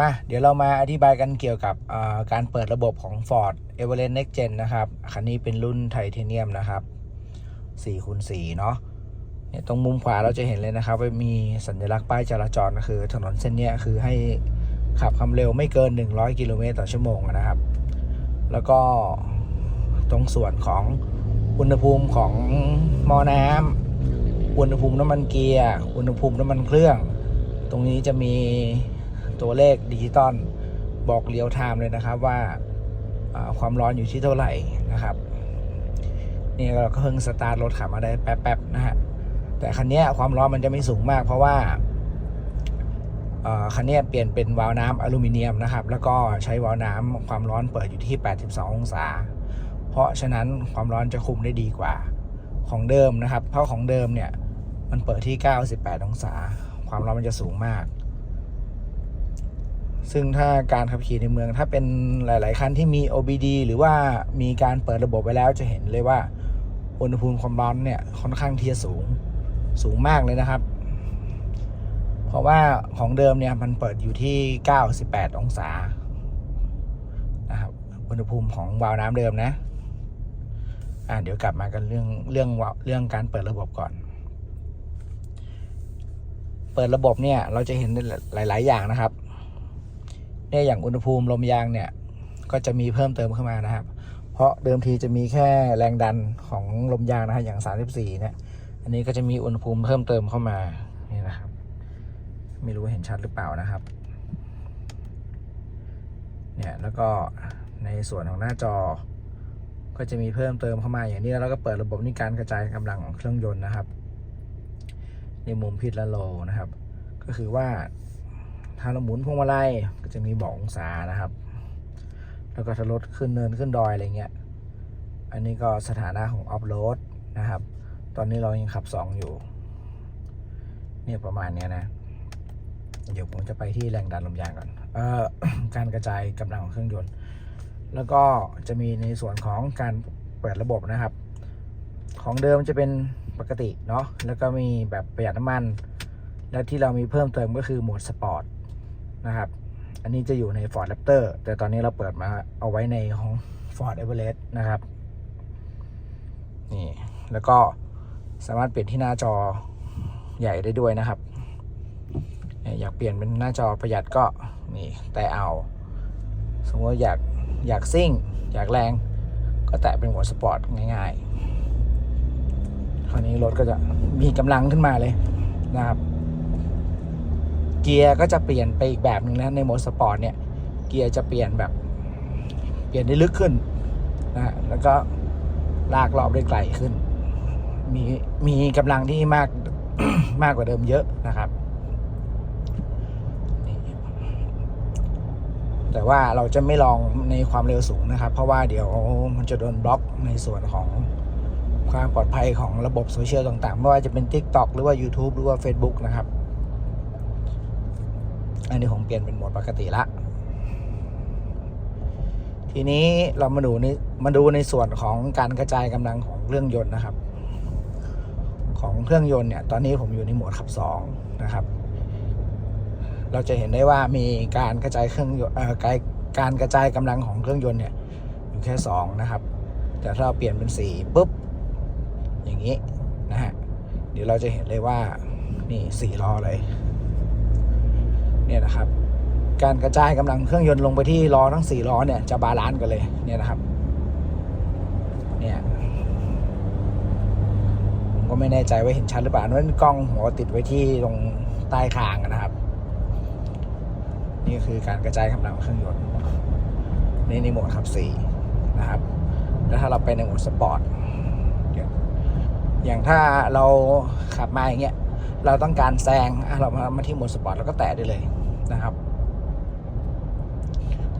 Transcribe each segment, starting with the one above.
มาเดี๋ยวเรามาอธิบายกันเกี่ยวกับการเปิดระบบของ Ford Everest Next Gen นะครับ คันนี้เป็นรุ่นไทเทเนียมนะครับ4คูณ4เนาะเนี่ยตรงมุมขวาเราจะเห็นเลยนะครับว่ามีสัญลักษณ์ป้ายจราจรก็คือ ถนนเส้นนี้คือให้ขับความเร็วไม่เกิน 100 กิโลเมตรต่อชั่วโมงนะครับ แล้วก็ตรงส่วนของอุณหภูมิของมอน้ำอุณหภูมิน้ำมันเกียร์ อุณหภูมิน้ำมันเครื่อง ตรงนี้จะมี ตัวเลขดิจิตอลบอกเรียลไทม์เลยนะครับว่าความร้อนอยู่ที่เท่าไหร่นะครับนี่เราก็เพิ่งสตาร์ทรถขับมาได้แป๊บๆนะฮะแต่คันนี้ความร้อนมันจะไม่สูงมาก เพราะว่าคันนี้เปลี่ยนเป็นวาล์วน้ำอลูมิเนียมนะครับ แล้วก็ใช้วาล์วน้ำความร้อนเปิดอยู่ที่ 82 องศา เพราะฉะนั้นความร้อนจะคุมได้ดีกว่าของเดิมนะครับ เพราะของเดิมเนี่ยมันเปิดที่ 98 องศา ความร้อนมันจะสูงมาก ซึ่งถ้าการขับขี่ในเมืองถ้าเป็นหลาย ๆ คันที่มี OBD หรือว่ามีการเปิดระบบไว้แล้วจะเห็นเลยว่า อุณหภูมิความร้อนเนี่ยค่อนข้างที่จะสูงสูงมากเลยนะครับ เพราะว่าของเดิมเนี่ยมันเปิดอยู่ที่ 98 องศานะครับอุณหภูมิของวาล์วน้ำเดิมนะอ่าเดี๋ยวกลับมากันเรื่องเรื่องเรื่องการเปิดระบบก่อน เปิดระบบเนี่ยเราจะเห็นหลาย ๆ อย่างนะครับ เนี่ยอย่างอุณหภูมิลมยางเนี่ยก็จะมีเพิ่มเติมเข้ามานะครับ เพราะเดิมทีจะมีแค่แรงดันของลมยางนะฮะอย่าง 34 เนี่ย อันนี้ก็จะมีอุณหภูมิเพิ่มเติมเข้ามานี่นะครับ ไม่รู้เห็นชัดหรือเปล่านะครับ เนี่ยแล้วก็ในส่วนของหน้าจอ ก็จะมีเพิ่มเติมเข้ามาอย่างนี้แล้วก็เปิดระบบนี่การกระจายกำลังของเครื่องยนต์นะครับ ในมุมพิษและโลนะครับ ก็คือว่า ถ้าเราหมุนพวงมาลัยก็จะมีบอกองศานะครับ แล้วก็ถ้ารถขึ้นเนินขึ้นดอยอะไรเงี้ย อันนี้ก็สถานะของออฟโรดนะครับ ตอนนี้เรายังขับ 2 อยู่ เนี่ยประมาณเนี้ยนะ เดี๋ยวผมจะไปที่แรงดันลมยางก่อน เอ่อ การกระจายกำลังของเครื่องยนต์ แล้วก็จะมีในส่วนของการเปิดระบบนะครับ ของเดิมจะเป็นปกติเนาะ แล้วก็มีแบบประหยัดน้ำมัน และที่เรามีเพิ่มเติมก็คือโหมดสปอร์ต นะครับ อันนี้จะอยู่ใน Ford Raptor แต่ตอนนี้เราเปิดมาเอาไว้ในของ Ford Everest นะครับ นี่ แล้วก็สามารถเปลี่ยนที่หน้าจอใหญ่ได้ด้วยนะครับ อยากเปลี่ยนเป็นหน้าจอประหยัดก็นี่แต่เอา สมมติอยากอยากซิ่ง อยากแรงก็แตะเป็นหัวสปอร์ตง่ายๆ คราวนี้รถก็จะมีกำลังขึ้นมาเลยนะครับ เกียร์ก็จะเปลี่ยนไปอีกแบบหนึ่งนะ ในโหมดสปอร์ตเนี่ย เกียร์จะเปลี่ยนแบบ เปลี่ยนได้ลึกขึ้นนะแล้วก็ลากรอบได้ไกลขึ้น มีมีกำลังที่มากมากกว่าเดิมเยอะนะครับ แต่ว่าเราจะไม่ลองในความเร็วสูงนะครับ เพราะว่าเดี๋ยวมันจะโดนบล็อกในส่วนของความปลอดภัยของระบบโซเชียลต่างๆ ไม่ว่าจะเป็น TikTok หรือว่า YouTube หรือว่า Facebook นะครับ อันนี้ผมเปลี่ยนเป็นโหมดปกติละ ทีนี้เรามาดูในมาดูในส่วนของการกระจายกำลังของเครื่องยนต์นะครับ ของเครื่องยนต์เนี่ยตอนนี้ผมอยู่ในโหมดขับสองนะครับ เราจะเห็นได้ว่ามีการกระจายเครื่องยนต์การการกระจายกำลังของเครื่องยนต์เนี่ยอยู่แค่สองนะครับ แต่ถ้าเราเปลี่ยนเป็นสี่ปุ๊บอย่างนี้นะฮะเดี๋ยวเราจะเห็นเลยว่านี่สี่ล้อเลย เนี่ยนะครับ การกระจายกำลังเครื่องยนต์ลงไปที่ล้อทั้ง 4 ล้อเนี่ยจะบาลานซ์กันเลยเนี่ยนะครับเนี่ยผมก็ไม่แน่ใจว่าเห็นชัดหรือเปล่านั่นกล้องหัวติดไว้ที่ตรงใต้คางนะครับ นี่คือการกระจายกำลังเครื่องยนต์นี่ในโหมดขับ4นะครับ แล้วถ้าเราไปในโหมดสปอร์ตอย่างถ้าเราขับมาอย่างเงี้ยเราต้องการแซงเรามาที่โหมดสปอร์ตแล้วก็แตะได้เลย นะครับ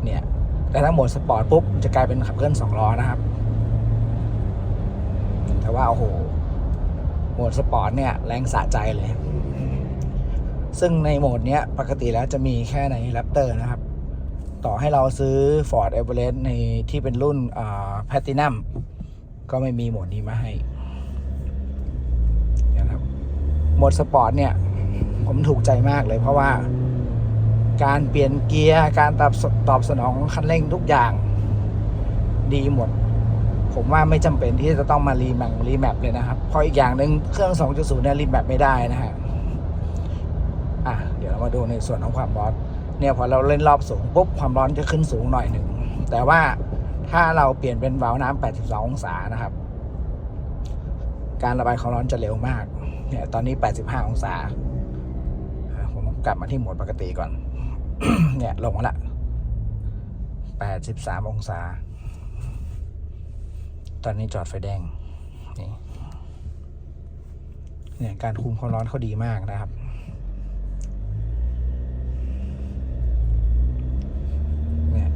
เนี่ยแต่ถ้าโหมดสปอร์ตปุ๊บจะกลายเป็นขับเคลื่อนสองล้อนะครับ แต่ว่าโอ้โหโหมดสปอร์ตเนี่ยแรงสะใจเลย ซึ่งในโหมดเนี้ยปกติแล้วจะมีแค่ใน Raptor นะครับ ต่อให้เราซื้อ Ford Everest ในที่เป็นรุ่นอ่า Platinum ก็ไม่มีโหมดนี้มาให้นะครับโหมดสปอร์ตเนี่ย ผมถูกใจมากเลยเพราะว่า การเปลี่ยนเกียร์ การตอบสตอบสนองคันเร่งทุกอย่างดีหมด ผมว่าไม่จำเป็นที่จะต้องมารีแมปรีแมปเลยนะครับ เพราะอีกอย่างหนึ่งเครื่อง 2.0เนี่ยรีแมปไม่ได้นะฮะ อะ เดี๋ยวเรามาดูในส่วนของความร้อน เนี่ยพอเราเล่นรอบสูงปุ๊บความร้อนจะขึ้นสูงหน่อยหนึ่ง แต่ว่าถ้าเราเปลี่ยนเป็นวาล์วน้ำ82 องศานะครับ การระบายความร้อนจะเร็วมาก เนี่ยตอนนี้ 85 องศา ผมกลับมาที่โหมดปกติก่อน เนี่ยลงมาละ83องศา ตอนนี้จอดไฟแดง นี่ เนี่ยการคุมความร้อนเขาดีมากนะครับเนี่ย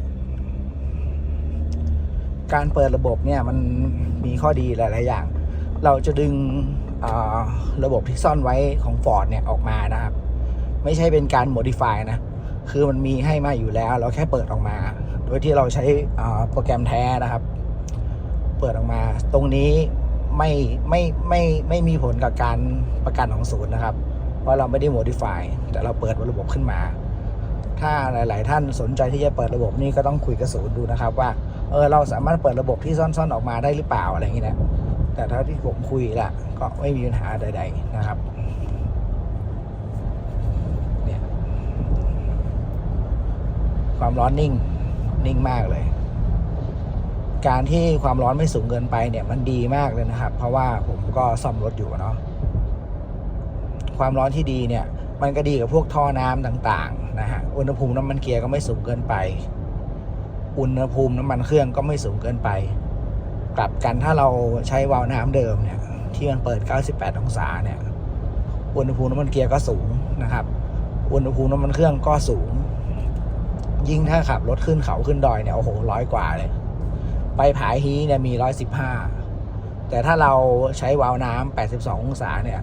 การเปิดระบบเนี่ยมันมีข้อดีหลาย ๆ อย่าง เราจะดึงอ่าระบบที่ซ่อนไว้ของ Ford เนี่ยออกมานะครับ ไม่ใช่เป็นการ modify นะ คือมันมีให้มาอยู่แล้ว เราแค่เปิดออกมา โดยที่เราใช้โปรแกรมแท้นะครับ เปิดออกมา ตรงนี้ไม่ไม่ไม่ไม่มีผลกับการประกันของศูนย์นะครับ เพราะเราไม่ได้ modify แต่เราเปิดระบบขึ้นมา ถ้าหลาย ๆ ท่านสนใจที่จะเปิดระบบนี่ก็ต้องคุยกับศูนย์ดูนะครับ ว่าเออเราสามารถเปิดระบบที่ซ่อน ๆ ออกมาได้หรือเปล่าอะไรอย่างนี้นะแต่เท่าที่ผมคุยละก็ไม่มีปัญหาใด ๆ นะครับ เนี่ย ความร้อนนิ่ง นิ่งมากเลย การที่ความร้อนไม่สูงเกินไปเนี่ย มันดีมากเลยนะครับ เพราะว่าผมก็ซ่อมรถอยู่เนาะความร้อนที่ดีเนี่ย มันก็ดีกับพวกท่อน้ำต่างๆนะฮะอุณหภูมิน้ำมันเกียร์ก็ไม่สูงเกินไป อุณหภูมิน้ำมันเครื่องก็ไม่สูงเกินไป กลับกันถ้าเราใช้วาล์วน้ำเดิมเนี่ยที่มันเปิด 98 องศาเนี่ย อุณหภูมิน้ำมันเกียร์ก็สูงนะครับ อุณหภูมิน้ำมันเครื่องก็สูง ยิ่งถ้าขับรถขึ้นเขาขึ้นดอยเนี่ยโอ้โหร้อยกว่าเลย ไปผายฮีเนี่ยมี115แต่ถ้าเราใช้วาล์วน้ำ82ององศาเนี่ย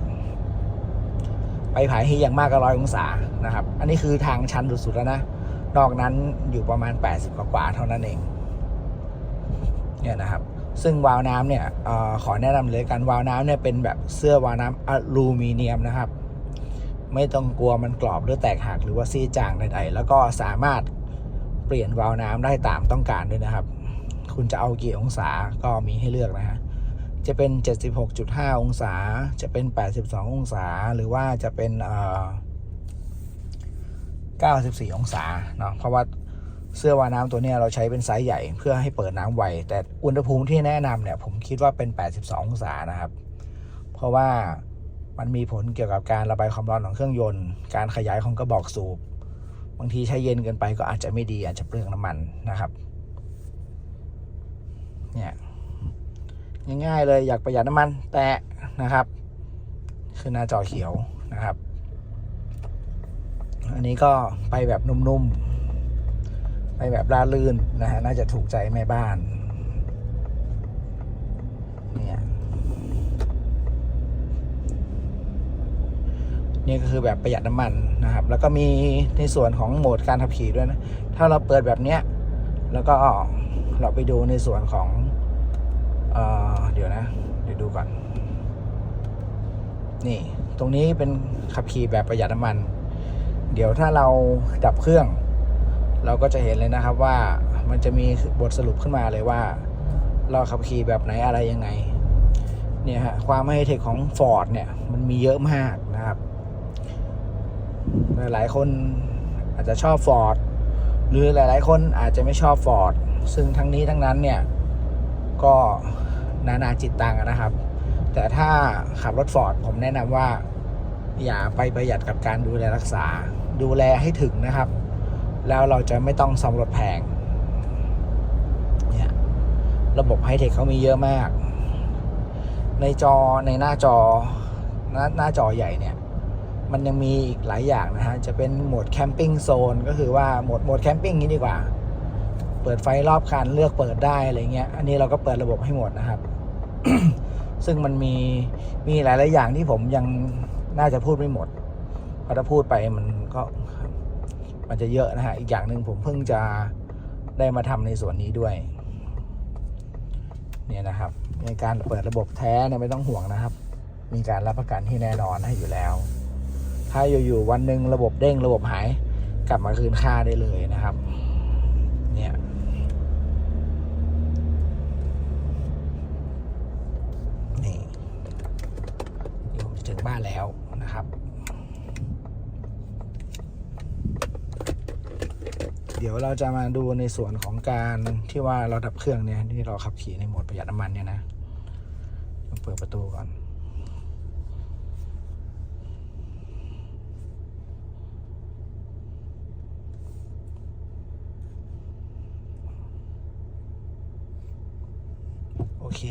ไปผายฮีอย่างมากก็ร้อยองศานะครับ อันนี้คือทางชันสุดๆแล้วนะ นอกนั้นอยู่ประมาณ80กว่าเท่านั้นเอง เนี่ยนะครับ ซึ่งวาล์วน้ำเนี่ยอขอแนะนำเลยการวาล์วน้ำเนี่ยเป็นแบบเสื้อวาล์วน้ำอลูมิเนียมนะครับไม่ต้องกลัวมันกรอบหรือแตกหักหรือว่าซีดจางใดๆ แล้วก็สามารถ เปลี่ยนวาล์วน้ำได้ตามต้องการด้วยนะครับ คุณจะเอากี่องศาก็มีให้เลือกนะฮะจะเป็น 76.5 องศา จะเป็น 82 องศา หรือว่าจะเป็นเอ่อ94 องศา เนาะ เพราะว่าเสื้อวาล์วน้ำตัวนี้เราใช้เป็นไซส์ใหญ่เพื่อให้เปิดน้ำไว แต่อุณหภูมิที่แนะนำเนี่ย ผมคิดว่าเป็น 82 องศานะครับ เพราะว่ามันมีผลเกี่ยวกับการระบายความร้อนของเครื่องยนต์ การขยายของกระบอกสูบ บางทีใช้เย็นเกินไปก็อาจจะไม่ดีอาจจะเปลืองน้ำมันนะครับเนี่ยง่ายๆเลยอยากประหยัดน้ำมันแตะนะครับคือหน้าจอเขียวนะครับ อันนี้ก็ไปแบบนุ่มๆ ไปแบบราลื่นนะฮะน่าจะถูกใจแม่บ้าน เนี่ย นี่ก็คือแบบประหยัดน้ำมันนะครับ แล้วก็มีในส่วนของโหมดการขับขี่ด้วยนะ ถ้าเราเปิดแบบเนี้ย แล้วก็เราไปดูในส่วนของเออเดี๋ยวนะ เดี๋ยวดูก่อน นี่ ตรงนี้เป็นขับขี่แบบประหยัดน้ำมัน เดี๋ยวถ้าเราดับเครื่อง เราก็จะเห็นเลยนะครับว่ามันจะมีบทสรุปขึ้นมาเลยว่า เราขับขี่แบบไหนอะไรยังไง เนี่ยฮะความไฮเทคของ Ford เนี่ย มันมีเยอะมากนะครับ หลายคนอาจจะชอบ Ford หรือหลาย ๆ คนอาจจะไม่ชอบ Ford ซึ่งทั้งนี้ทั้งนั้นเนี่ย ก็นานาจิตตังนะครับ แต่ถ้าขับรถฟอร์ดผมแนะนำว่า อย่าไปประหยัดกับการดูแลรักษา ดูแลให้ถึงนะครับ แล้วเราจะไม่ต้องซ่อมรถแพงเนี่ยระบบไฮเทคเขามีเยอะมาก ในจอในหน้าจอหน้าหน้าจอใหญ่เนี่ย มันยังมีอีกหลายอย่างนะฮะ จะเป็นโหมดแคมปิ้งโซนก็คือว่าโหมดโหมดแคมปิ้งนี้ดีกว่า เปิดไฟรอบคันเลือกเปิดได้อะไรเงี้ย อันนี้เราก็เปิดระบบให้หมดนะครับ ซึ่งมันมีมีหลายๆอย่างที่ผมยังน่าจะพูดไม่หมดพราะถ้าพูดไปมันก็มันจะเยอะนะฮะ อีกอย่างหนึ่งผมเพิ่งจะได้มาทำในส่วนนี้ด้วยเนี่ยนะครับ ในการเปิดระบบแท้เนี่ยไม่ต้องห่วงนะครับ มีการรับประกันที่แน่นอนให้อยู่แล้ว ถ้าอยู่ๆวันหนึ่งระบบเด้งระบบหาย กลับมาคืนค่าได้เลยนะครับ เนี่ยนี่เดี๋ยวผมจะถึงบ้านแล้วนะครับ เดี๋ยวเราจะมาดูในส่วนของการที่ว่าเราดับเครื่องเนี่ยที่เราขับขี่ในโหมดประหยัดน้ำมันเนี่ยนะเปิดประตูก่อน เค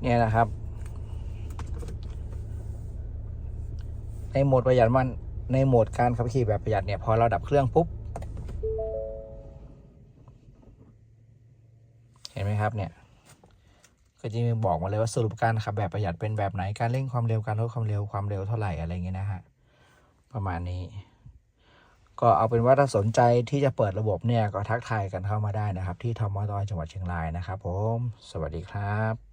เนี่ยนะครับ ในโหมดประหยัดมันในโหมดการขับขี่แบบประหยัดเนี่ยพอเราดับเครื่องปุ๊บ เห็นไหมครับเนี่ย ก็จะมีบอกมาเลยว่าสรุปการขับแบบประหยัดเป็นแบบไหนการเร่งความเร็วการลดความเร็วความเร็วเท่าไหร่อะไรเงี้ยนะฮะประมาณนี้ ก็เอาเป็นว่าถ้าสนใจที่จะเปิดระบบเนี่ยก็ทักทายกันเข้ามาได้นะครับ ที่ทอมอตอยจังหวัดเชียงรายนะครับผม สวัสดีครับ